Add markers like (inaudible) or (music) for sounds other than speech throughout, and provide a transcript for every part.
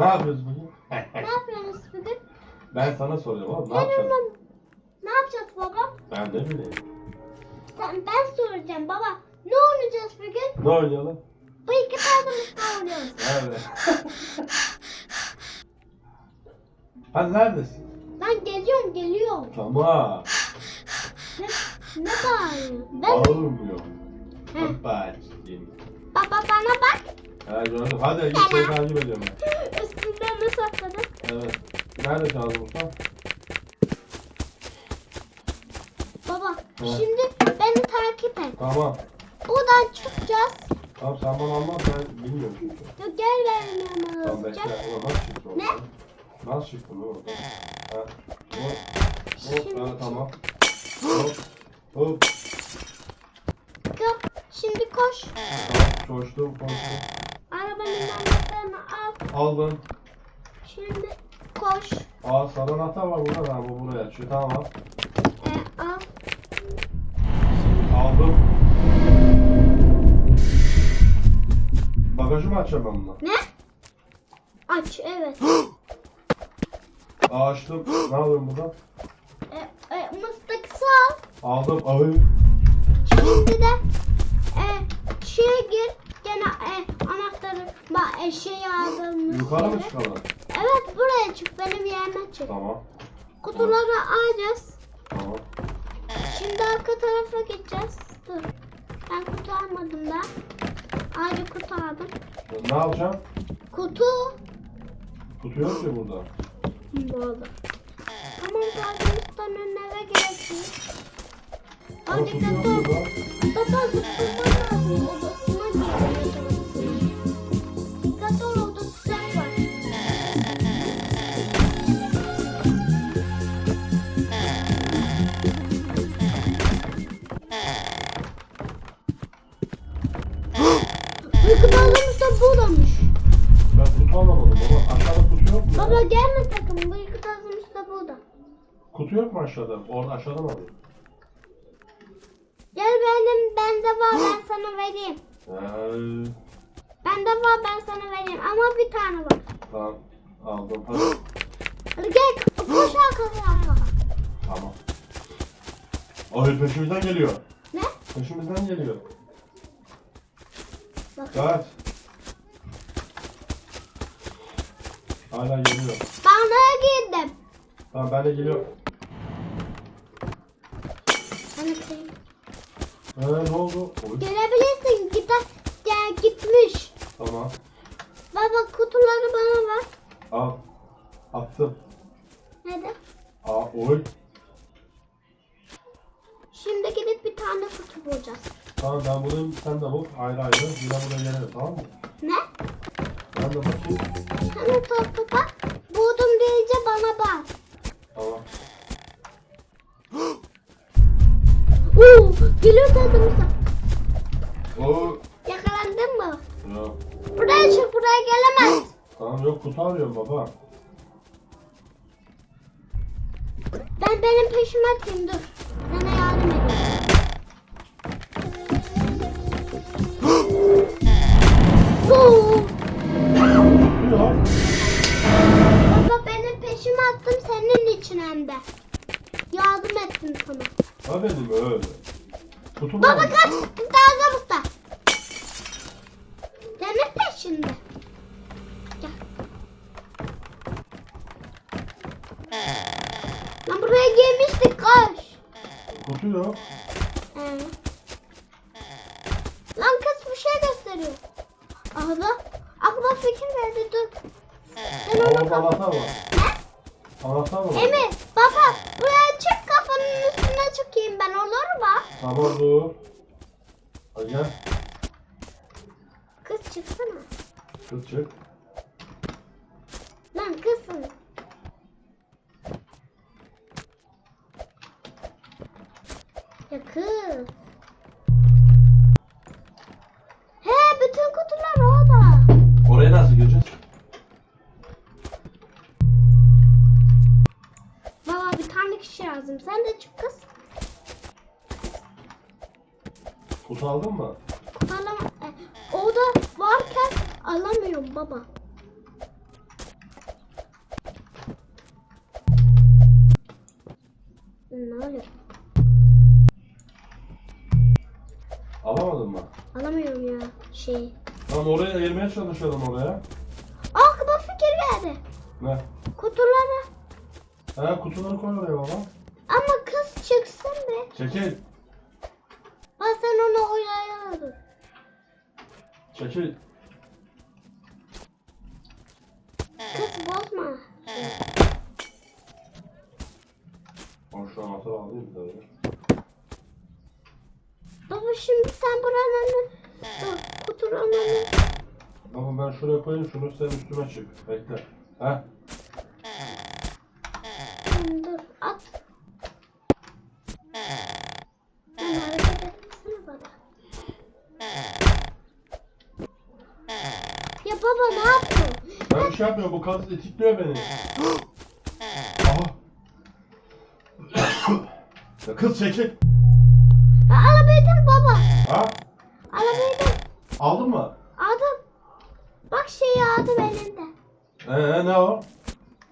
Ne yapıyoruz bugün? Ne yapıyorsunuz bugün? ben sana soruyorum oğlum ne yapacağız? onu... Ne yapacağız baba? Ben ne bileyim. Sen, ben soracağım baba. Ne oynayacağız bugün? Ne oynayalım? Bu iki tadımızda oynuyoruz. Evet. Hadi neredesin? Ben geliyorum geliyorum. Tamam. Ne, ne bağırıyor? Ben... Bağırmıyor. He. Babacığım. Baba bana bak. Ha gördüm. Hadi seni takip ediyorum ben. Üstünden nasıl atladın? Evet. Nerede kaldın Mustafa? Baba Evet. şimdi beni takip et. Tamam. Buradan çıkacağız. Tamam sen bana anlat ben bilmiyorum çünkü. Ya gel benim yanıma Tamam bekle. Ulan nasıl çıktı? Ne? Nasıl çıktı bu orada? Ha. Hop. Hop. Ha, tamam. Hop. Hop. Gel. Şimdi koş. Tamam. Koştum koştum. Al. Aldın. Şimdi koş. Aa sarı anahtar var burada da bu buraya açıyor. Tamam. E, al. Aldım. Bagajı mı açacağım ben bununla? Ne? Aç evet. (gasps) Aa açtım. Ne yapıyorum burada? e, e, mıstıksı al. Aldım. Ay. Şimdi de e, şeye gir. Gene e, anahtarı bak eşeği aldığımız Yukarı mı yere. çıkalım? Evet buraya çık. Benim yerime çık. Tamam. Kutuları alacağız. Tamam. Şimdi arka tarafa gideceğiz. Dur. Ben kutu almadım da. Ayrı kutu aldım. Ne yapacağım? Kutu. Kutu yok ki burada. Böyle. Tamam önüne eve gelsin. Ama Hadi kutu yok götür. burada. Baba zıplaman lazım. Odasına aşağıda? Orada aşağıda mı alayım? Gel benim bende var ben sana vereyim. Ee, Bende var ben sana vereyim ama bir tane var. tamam. Aldım. Hadi. Gel koş arkadaşlar. Tamam. Ay peşimizden geliyor. Ne? Peşimizden geliyor. Bak. Kaç. Hala geliyor. Bana girdim. Tamam ben de geliyorum. Hani şey. Ee, ne oldu? Oy. Gelebilirsin. Git, gel, gitmiş. Tamam. Baba kutuları bana ver. Al. Attım. Neden? Aa oy. Şimdi gidip bir tane kutu bulacağız. Tamam ben bulayım sen de bul. Ayrı ayrı. Yine buraya gelelim tamam mı? Ne? Ben de bakayım. Hani topu bak. Kutu Baba mı? kaç dalga usta. Senin peşinde. Gel. Lan buraya gelmiştik koş. Kutu yok. Ee. Lan kız bir şey gösteriyor. Aha aklıma fikir verdi dur. Sen onu kap- anahtar var. Anahtar var. Emir baba buraya çık kafanın üstüne çıkayım ben olur mu? Tamam dur. Hadi gel. Kız çıksana. Kız çık. Lan kızsın. Ya kız. kutu aldın mı? Alam, e, orada varken alamıyorum baba. Ne oluyor? Alamadın mı? Alamıyorum ya şey. Tamam oraya ayırmaya çalışıyordum oraya. Ah aklıma fikir geldi. Ne? Kutuları. Ha kutuları koy oraya baba. Ama kız çıksın be. Çekil. Çekil. Kız bozma. Ben şu anahtarı alayım bir daha ya. Baba şimdi sen buranın dur kutunun önüne. Ama ben şuraya koyayım şunu sen üstüme çık. Bekle. Ha? Tamam, dur at. Ben hareket etsene bana. Ya baba ne yapıyorsun? Ben bir şey yapmıyorum bu kız itikliyor beni. Aha. kız çekil. Arabaydın baba. Ha? Arabaydın. Aldın mı? Aldım. Bak şeyi aldım elinde. Ee ne o?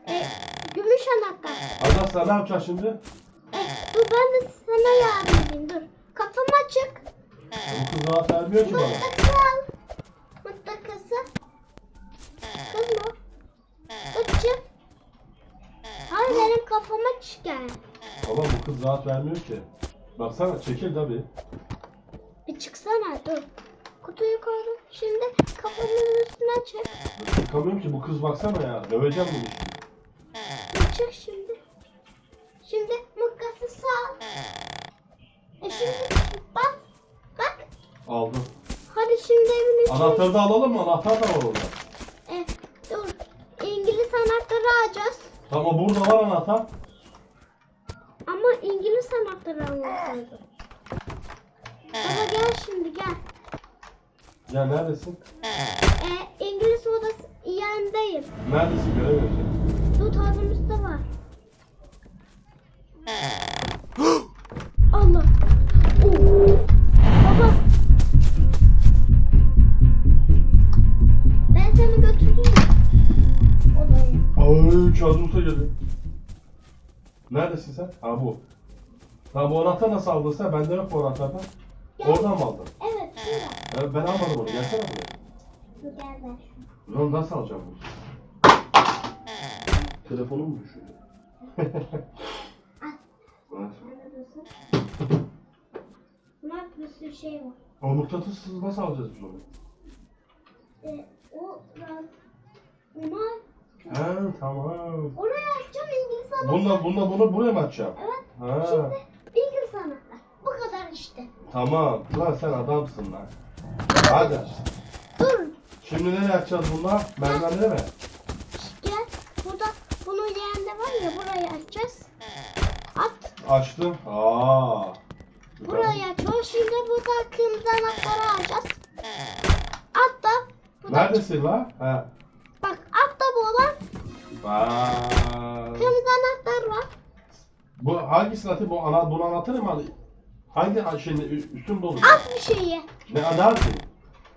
E, gümüş anahtar. Sen ne yapacaksın şimdi? E, dur ben de sana yardım edeyim dur. Kafam açık. Bu kız rahat vermiyor ki bana. Muttakası al. Muttakası. Kız mı? Açık. Hayır benim kafama açık yani. Baba bu kız rahat vermiyor ki. Baksana çekil tabi. Bir çıksana dur. Kutuyu koydum. Şimdi kafamın üstüne çek. Çıkamıyorum ki bu kız baksana ya. Döveceğim bunu şimdi. Çık şimdi. Şimdi mıkkası sağ. E şimdi bak. Bak. Aldım. Hadi şimdi evin içine. Anahtarı da alalım mı? Anahtar da var orada. E, dur. İngiliz anahtarı alacağız. Tamam burada var anahtar. Ama İngiliz anahtarı lazım. Baba gel şimdi gel. Ya neredesin? E, İngiliz odası yanındayım. Neredesin göremiyorum seni. Dur tabimizde var. (gasps) Allah. Oo. Baba. Kazım Usta geliyor. Neredesin sen? Ha bu. Ha bu anahtar nasıl aldın sen? Bende yok bu anahtardan. Gel. Oradan mı aldın? Evet şurada. Ben, ben almadım onu. Gelsene buraya. Dur gel ver şunu. Lan nasıl alacağım bunu? Telefonum mu düşüyor? (laughs) Evet. Nerede dursun? Bunlar bir sürü şey var. O mıknatıssız nasıl alacağız biz onu? E, o biraz... Bunlar... He tamam. Oraya açacağım İngiliz anahtarı. Bununla, bununla bunu buraya mı açacağım? Evet. Ha. Şimdi İngiliz anahtar. Bu kadar işte. Tamam. Lan sen adamsın lan. Hadi. Dur. Şimdi nereye açacağız bunlar? Merdivenlere mi? Gel. Burada bunun yerinde var ya burayı açacağız. At. Açtım. Aa. Burayı açıyoruz. Şimdi burada kırmızı anahtarı alacağız. At da. Bu da- Neredesin lan? He. Vay. kırmızı anahtar var. Bu hangisini atayım? Bu ana, bunu anahtarı mı? Hangi şeyin ü- üstüm dolu? At bir şeyi. Ne atayım?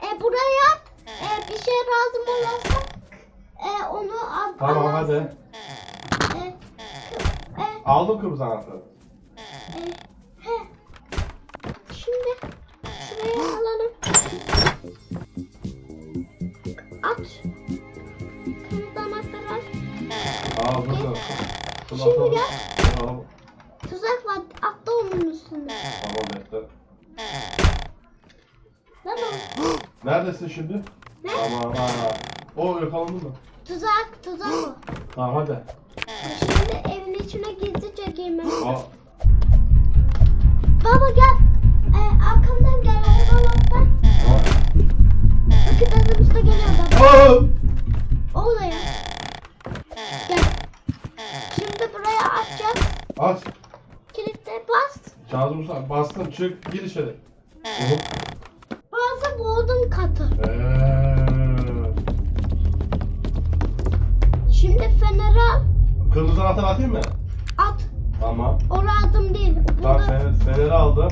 E buraya at. E, bir şey lazım olursa e, onu al. Tamam alırsın. hadi. E, e, Aldım kırmızı anahtarı. e, Şimdi gel. Tamam. Tuzak var. Atla onun üstünde. Tamam bekle. Tamam. (gasps) Neredesin şimdi? Ne? Tamam ha. O yakalandın mı? Tuzak, tuzak o. Tamam hadi. Şimdi evin içine gizlice girmemiz. Aa, Baba gel. E, arkamdan gel. Arabalardan. aa. Bakın adımızda geliyor baba. Aa! Buraya açacağız. Aç. Kilitle bas. Kazım Usta bastım çık gir içeri. Oğlum. Burası bodrum katı. Eee. Şimdi feneri al. Kırmızı anahtar atayım mı? At. Tamam. Oraya adım değil. Tamam Burada fener, feneri aldım.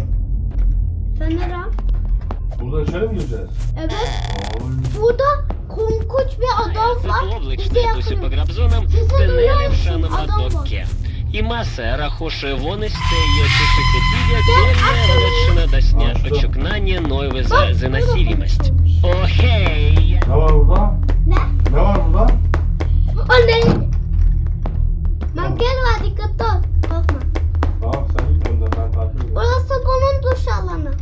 feneri al. Buradan içeri mi gireceğiz? Evet. Oy. Burada adam var. Облачно Bize досі по yakın. Грабзонам, Це тунелі в задумайся, Шаномадоке. І маса рахуше вонисте є чешики дія, дільне родичина досня, А що? очікнання но и за заносимость. Окей, я Ne var burada? Ne? Ne var burada? Anne. Manken var dikkatli ol. Korkma. Tamam sen git önden ben takip ediyorum. Burası bunun duş alanı.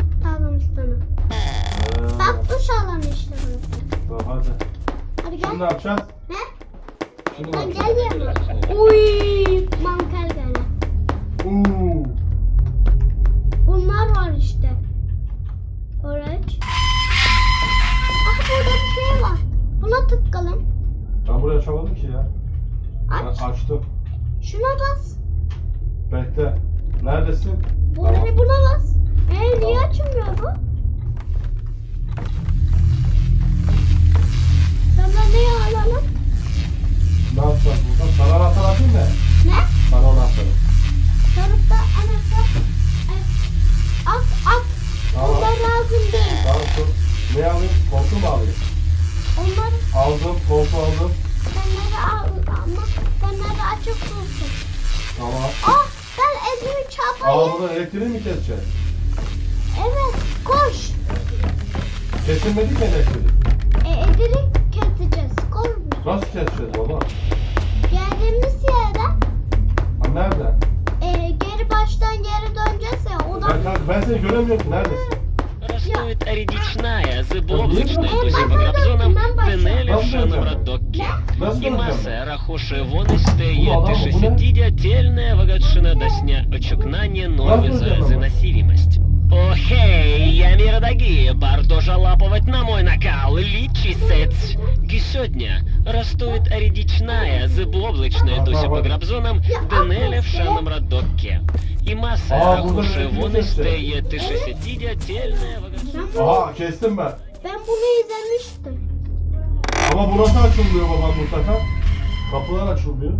Şimdi ne yapacağız? Şimdi ne Ben yapacağız? Uy, manken gene. Uuu. Bunlar var işte. Orange. Ah burada bir şey var. Buna tıkalım. Ben buraya açamadım ki ya. Aç. Ben açtım. Şuna bas. Bekle. Neredesin? Buraya buna bas. Ee niye açılmıyor bu? Ne yapacağız burada? Sana anahtar atayım mı? Ne? Sana anahtarı. Sarıp da anahtar. At at. Tamam. Bunlar lazım değil. Tamam şu. Ne alayım? Koltuğu mu alayım? Onlar Aldım. Koltuğu aldım. benleri al ama benleri açık dursun. Tamam. Ah ben elimi Aa çarpayım. burada elektriği mi keseceğiz? Evet koş. Kesilmedi ki elektrik. E, elini keseceğiz. Koş. Nasıl keseceğiz baba? geldiğimiz yere Ha, Nerede? e, geri baştan geri döneceğiz ya o da Ben, ben- ben seni göremiyorum neredesin? Растует річная, зибовична, Е, досі під Рабзоном, тинелі, шаном радоккі. Nasıl І döneceğim? маса рахушевони стає тишесідідя тельне вагатшина досня очукнання нові за занасівімость. О, хей, я миродагия, бардожа лапывать на мой накал, лічісець. Гісьодня растует арідічная, зиблобличная дуся по грабзонам, денеля в шаном радокке. І маса рахуше вони стає ти шестидя тельне Aha kestim ben. Ben bunu izlemiştim. Ama burası açılmıyor baba mutlaka. Kapılar açılmıyor.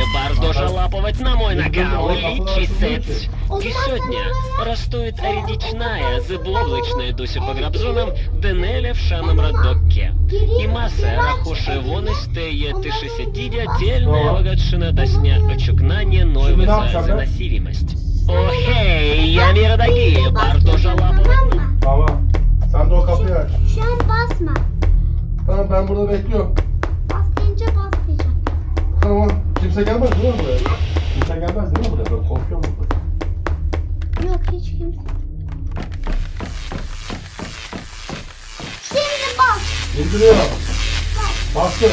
Дякую, Барду жалапувати на нагал лічісець. І сьогодні ростує рідічна забловлична досі по грабзонам Денеля в шаном радокке. І маса рахуши вони стає тишесятідя дельна вагатшина досня очукнання нойве за заносивимость. Охей, я миродагие, Барду жалапувати. Baba, sen de o kapıyı aç. Şu an basma. Tamam ben burada bekliyorum. Basmayınca basmayacağım. Kimse gelmez değil mi buraya? Kimse gelmez değil mi buraya? Ben korkuyorum burada. Yok hiç kimse. Şimdi bas. İndiriyorum. Bas. Bastım.